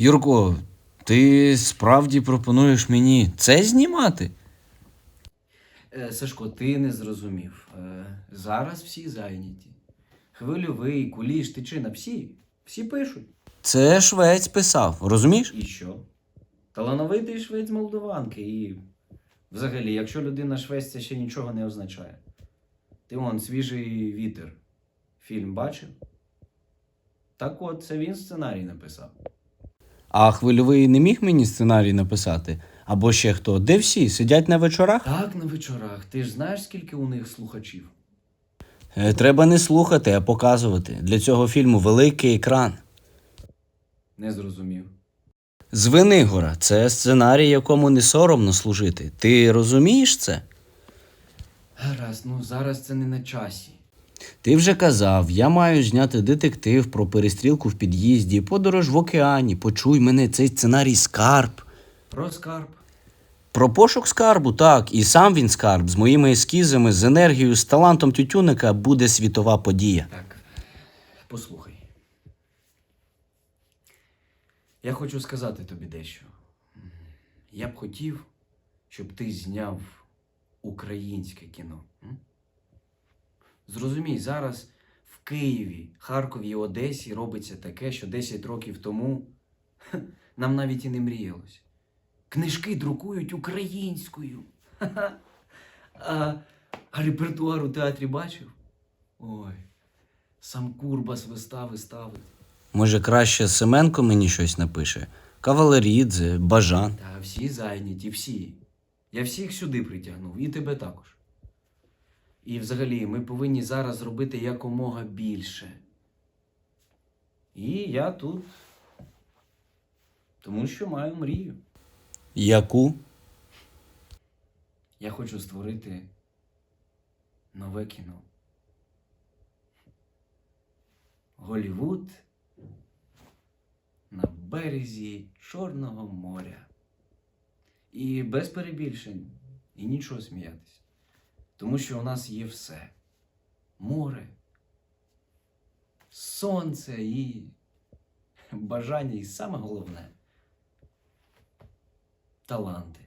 Юрко, ти справді пропонуєш мені це знімати? Е, Сашко, ти не зрозумів. Е, зараз всі зайняті. Хвильовий, куліш, тичина, всі. Всі пишуть. Це швець писав, розумієш? І що? Талановитий швець Молдованки. І взагалі, якщо людина швець, це ще нічого не означає. Ти вон, свіжий вітер. Фільм бачив? Так от, це він сценарій написав. А хвильовий не міг мені сценарій написати? Або ще хто? Де всі? Сидять на вечорах? Так, на вечорах. Ти ж знаєш, скільки у них слухачів? Е, Треба не слухати, а показувати. Для цього фільму великий екран. Не зрозумів. Звенигора це сценарій, якому не соромно служити. Ти розумієш це? Гаразд, ну зараз це не на часі. Ти вже казав, я маю зняти детектив про перестрілку в під'їзді, подорож в океані. Почуй мене, цей сценарій скарб. Про скарб. Про пошук скарбу, так, і сам він скарб з моїми ескізами, з енергією, з талантом тютюника буде світова подія. Так, послухай. Я хочу сказати тобі дещо. Я б хотів, щоб ти зняв українське кіно. м? Зрозумій, зараз в Києві, Харкові і Одесі робиться таке, що 10 років тому нам навіть і не мріялось. Книжки друкують українською. А, а репертуар у театрі бачив? Ой, сам Курбас вистави ставить. Може, краще Семенко мені щось напише? Кавалерідзе, Бажан. Та всі зайняті, всі. Я всіх сюди притягнув, і тебе також. І взагалі, ми повинні зараз зробити якомога більше. І я тут. Тому що маю мрію. Яку? Я хочу створити нове кіно. Голівуд на березі Чорного моря. І без перебільшень, і нічого сміятися. Тому що у нас є все: море, сонце і бажання, і саме головне таланти.